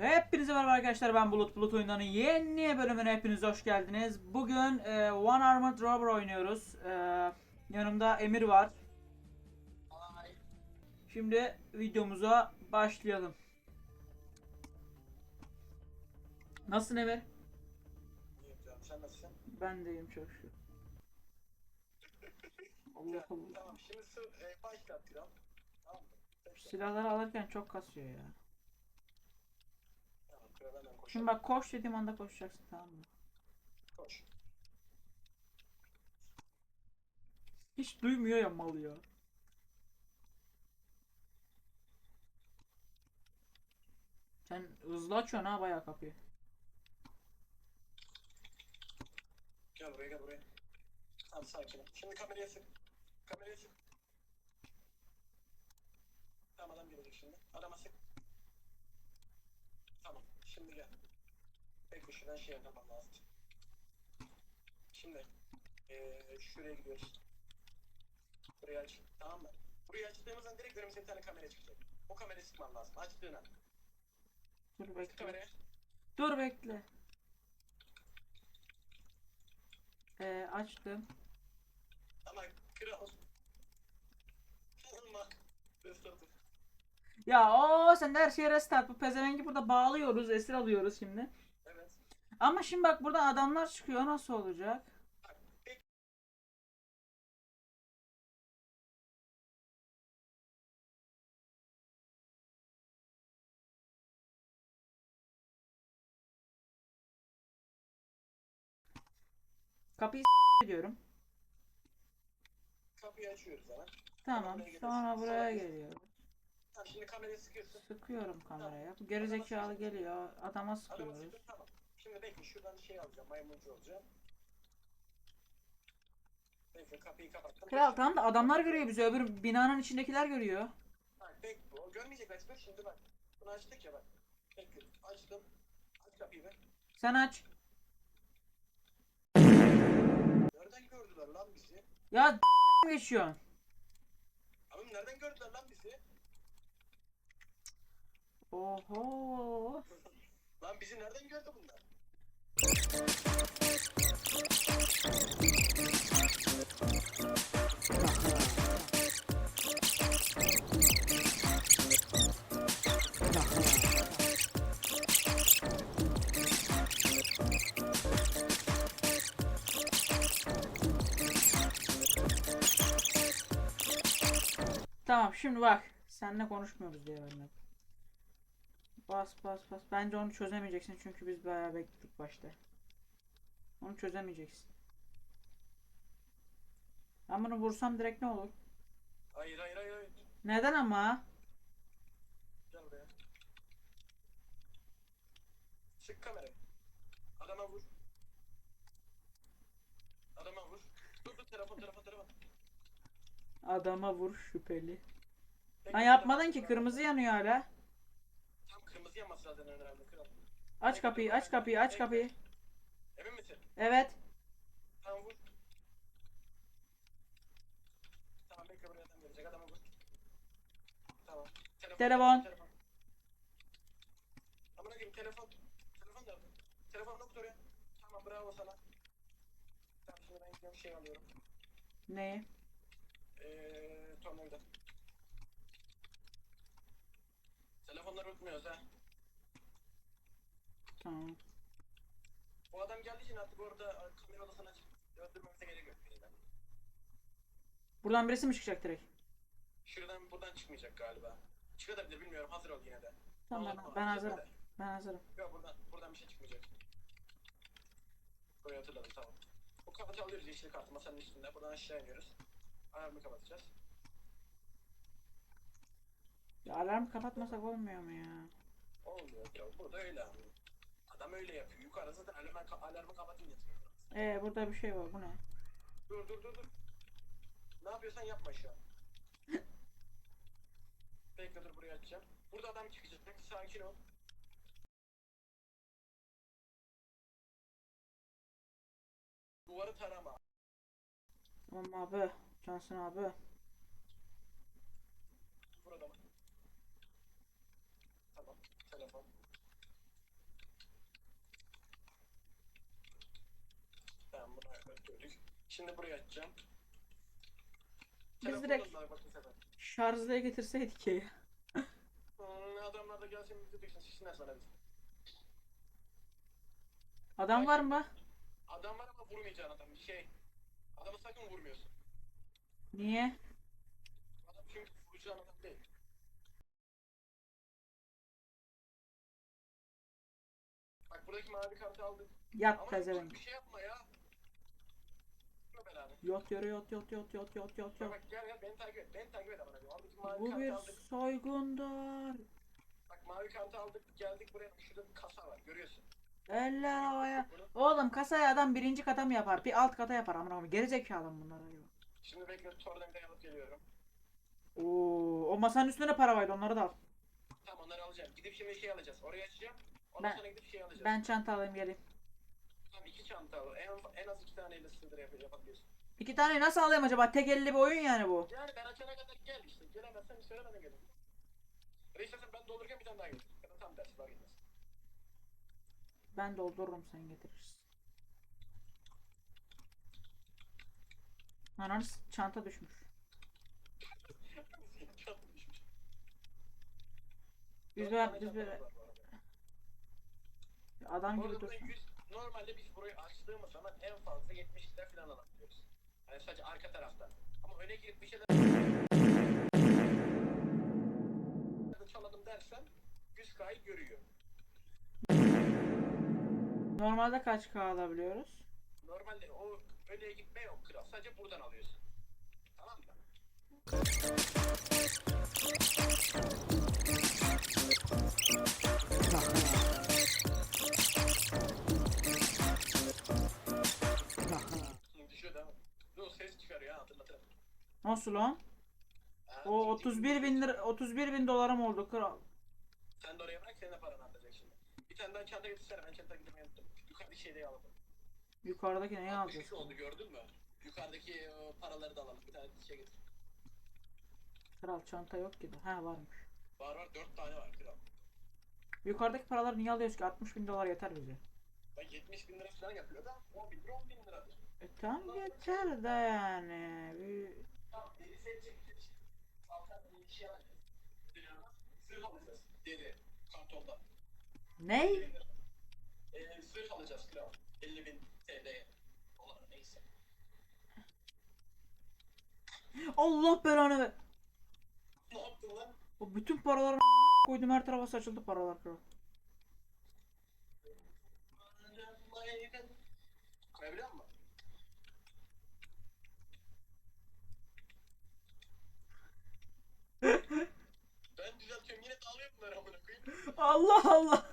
Hepinize merhaba arkadaşlar ben Bulut Bulut oyunlarının yeni bölümüne hepiniz hoş geldiniz. Bugün e, One Armored Robber oynuyoruz. E, yanımda Emir var. Şimdi videomuza başlayalım. Nasılsın Emir? İyiyim canım sen nasılsın? Ben de iyiyim çok şükür. Allah Allah. Tamam şimdi e, başlat. Tamam. Silahları alırken çok kasıyor ya. Hemen koş. Şimdi bak koş dediğim anda koşacaksın tamam mı? Koş. Hiç duymuyor ya mal ya. Sen hızlı açıyorsun ha bayağı kapıyı. Gel buraya gel buraya. Tamam sakin ol. Şimdi kameraya sık. Kameraya sık. Tamam adam gelecek şimdi. Adama sık. Gel. Bekle şuradan şey yapmam lazım. Şimdi eee şuraya gidiyoruz. Burayı aç. Tamam mı? Burayı açtığımızdan direkt önümüze bir tane kamera çıkacak. O kamerayı sıkman lazım. Açtığın an. Dur Sık bekle. kameraya. Dur bekle. Ee, açtım. Ama kral. Olma. Restart. Ya o sen de her şeye restart. Bu pezevengi burada bağlıyoruz, esir alıyoruz şimdi. Evet. Ama şimdi bak burada adamlar çıkıyor. Nasıl olacak? Kapıyı s- diyorum. Kapıyı açıyoruz hemen. Tamam. Sonra buraya geliyorum. Tamam şimdi kamerayı sıkıyorsun. Sıkıyorum kameraya. Bu gerizekalı geliyor. Adama Adamı sıkıyoruz. sıkıyorsun tamam. Şimdi bekle şuradan şey alacağım. Maymuncu olacağım. Bekle kapıyı kapattım. Kral tamam da adamlar görüyor bizi. Öbür binanın içindekiler görüyor. Bak bekle. O görmeyecek açtı. Şimdi bak. Bunu açtık ya bak. Bekle. Açtım. Aç kapıyı be. Sen aç. Nereden gördüler lan bizi? Ya geçiyorsun. Abi nereden gördüler lan bizi? Oho. Lan bizi nereden gördü bunlar? Tamam şimdi bak. Seninle konuşmuyoruz diye ben de. Bas bas bas. Bence onu çözemeyeceksin çünkü biz bayağı bekledik başta. Onu çözemeyeceksin. Ben bunu vursam direkt ne olur? Hayır hayır hayır. hayır. Neden ama? Gel buraya. Sık kamerayı. Adama vur. Adama vur. Dur dur telefon telefon telefon. Adama vur şüpheli. Bekle, Ha yapmadın ki kırmızı yanıyor hala. Yanması zaten önemli kral. Aç kapıyı aç kapıyı aç kapıyı. Emin misin? Evet. Tamam vur. Tamam bekle buraya adam gelecek adama vur. Tamam. Telefon. Telefon. Amına koyayım telefon. Telefon nerede? Telefon nokta oraya. Tamam bravo sana. Tamam şimdi ben gidiyorum şey alıyorum. Neyi? Eee tornavida. Telefonları unutmuyoruz ha. Tamam. Bu adam geldiği için artık orada e, kamera odasına öldürmemize gerek yok. Buradan birisi mi çıkacak direkt? Şuradan buradan çıkmayacak galiba. Çıkabilir bilmiyorum hazır ol yine de. Tamam ben, ben hazırım. da. Ben hazırım. Yok buradan, buradan bir şey çıkmayacak. Burayı hatırladım tamam. Bu kapatı alıyoruz yeşil kartı masanın üstünde. Buradan aşağı iniyoruz. Alarmı kapatacağız. Ya alarm kapatmasak olmuyor mu ya? Olmuyor ya burada öyle abi. Adam öyle yapıyor. Yukarıda zaten alarmı, alarmı kapatın yatıyor. Ee burada bir şey var bu ne? Dur dur dur dur. Ne yapıyorsan yapma şu an. Bekle dur burayı açacağım. Burada adam çıkacak. Sakin ol. Duvarı tarama. Tamam abi. Cansın abi. Burada mı? Tamam. Telefon. Şimdi buraya açacağım. Biz Telefonla direkt- bak bakın sefer. Şarjlıya getirseydik ya. Hmm, adamlar da gelsin bizi düşsün şişsinler sana biz. Adam var mı? Adam var ama vurmayacağın adam. Şey. Adamı sakın vurmuyorsun. Niye? Adam çünkü vuracağın adam değil. Bak buradaki mavi kartı aldık. Yat Ama pezevenk. bir şey yapma ya. Yot yürü yot yot yot yot yot yot Bak yot. bak gel gel beni takip et. Beni takip et amına koyayım. Oradaki mavi Bu kartı bir aldık. soygundur. Bak mavi kartı aldık. Geldik buraya. Şurada bir kasa var. Görüyorsun. Eller havaya. Bunu. Oğlum kasaya adam birinci kata mı yapar? Bir alt kata yapar amına koyayım. Geri zekalı mı bunlar acaba? Şimdi bekle. Bir alıp geliyorum. Oo, o masanın üstünde para vardı onları da al. Tamam onları alacağım. Gidip şimdi şey alacağız. Oraya açacağım. Ondan Ben- sonra gidip şey alacağız. Ben çanta alayım geleyim. Tamam iki çanta al. En, en az iki taneyle sındır yap yapabiliyorsun. İki tane nasıl alayım acaba? Tek elli bir oyun yani bu. Yani ben açana kadar gel işte. Gelemezsen bir söyle bana gelin. Reis sen ben doldururken bir tane daha getir. Ya da tam tersi var gitmez. Ben doldururum sen getirirsin. Ananı çanta düşmüş. Böyle var bu arada. adam gibi yüz- normalde biz burayı açtığımız zaman en fazla 70 lira falan alabiliyoruz. Hani sadece arka tarafta. Ama öne girip bir şeyler çaladım dersen 100K'yı görüyor. Normalde kaç K alabiliyoruz? Normalde o öne gitme yok kral. Sadece buradan alıyorsun. Tamam mı? Şimdi Nasıl lan? Ha, O şimdi- 31 bin lira, 31 bin dolarım oldu kral. Sen de oraya bırak senin de paranı atacak şimdi. Bir tane daha çanta getirsene ben çanta getirmeyi unuttum. Yukarıdaki şeyleri alalım. Yukarıdaki neyi Bak, alacağız? düşük oldu gördün mü? Yukarıdaki o paraları da alalım. Bir tane şey getir. Kral çanta yok gibi. Ha varmış. Var var dört tane var kral. Yukarıdaki paraları niye alıyoruz ki? 60 bin dolar yeter bize. Bak 70 bin lira falan yapıyor da 10 bin lira 10 bin liradır. E tamam yeter de yani. Bir... Bir şey alacağız. Kral. 50 bin TL'ye. Dolar neyse. Allah belanı ver. Ne yaptın lan? O bütün paraları koydum her tarafa saçıldı paralar kral. Koyabiliyor musun? ben düzeltiyorum yine dağılıyor bunlar amına koyayım. Allah Allah.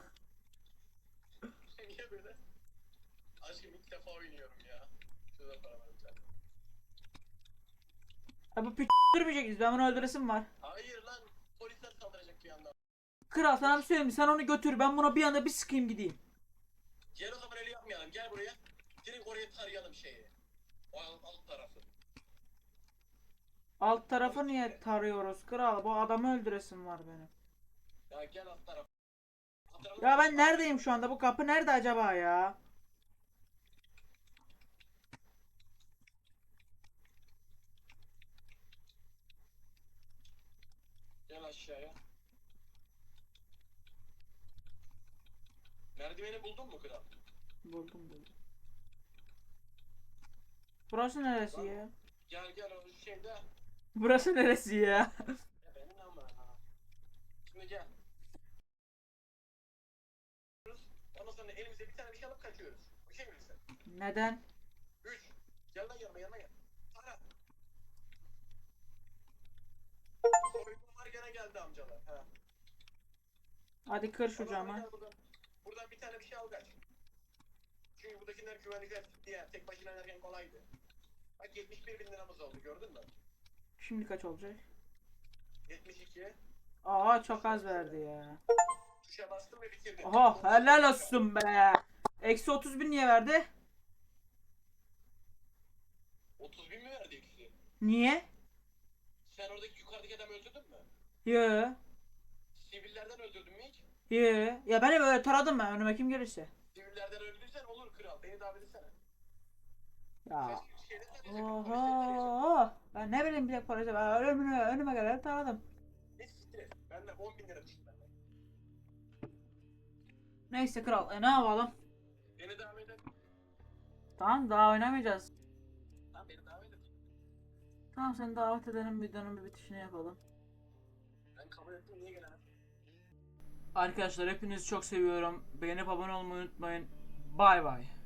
Niye böyle? Aşkım ilk defa oynuyorum ya. Ha bu piç öldürmeyeceğiz. Ben bunu öldüresim var. Hayır lan polisler saldıracak bir anda. Kral sana bir şey söyleyeyim? Sen onu götür. Ben buna bir anda bir sıkayım gideyim. Gel o zaman öyle yapmayalım gel buraya. Direkt oraya tarayalım şeyi. O alt, alt tarafı. Alt tarafı niye tarıyoruz kral? Bu adamı öldüresim var benim. Ya gel. Alt tarafı- Ya ben neredeyim şu anda? Bu kapı nerede acaba ya? Aşağıya. Merdiveni buldun mu kral? Buldum buldum. Burası neresi ya? Gel gel o şeyde. Burası neresi ya? Benim ama. Şimdi gel. Ondan sonra elimize bir tane bir şey alıp kaçıyoruz. Okey sen? Neden? Üç. Gel lan yanıma yanıma gel. Geldi amcalar. Ha. Hadi kır şu camı. gel Buradan, buradan bir tane bir şey al kaç. Çünkü buradakiler güvenlikler diye tek başına inerken kolaydı. Bak 71 bin liramız oldu gördün mü? Şimdi kaç olacak? 72. Aa çok az verdi ya. Tuşa bastım ve bitirdim. Oha helal olsun be. Eksi 30 bin niye verdi? 30 bin mi verdi ikisi? Niye? Sen oradaki yukarıdaki adamı öldürdün mü? Yo. Sivillerden öldürdün mü hiç? Yo. Ya beni böyle taradım ben önüme kim gelirse. Sivillerden öldüysen olur kral. Beni davet etsene. Ya. Tanıyacak. Oho. Ben ne bileyim bir tek polise. Ben önüme, önüme gelen tanıdım. Hiç siktir et. Benden 10 bin lira düştü benden. Neyse kral. E ne yapalım? Beni davet et. Tamam daha oynamayacağız. Tamam beni davet et. Tamam seni davet edelim videonun bir bitişini yapalım. Arkadaşlar hepinizi çok seviyorum. Beğenip abone olmayı unutmayın. Bay bay.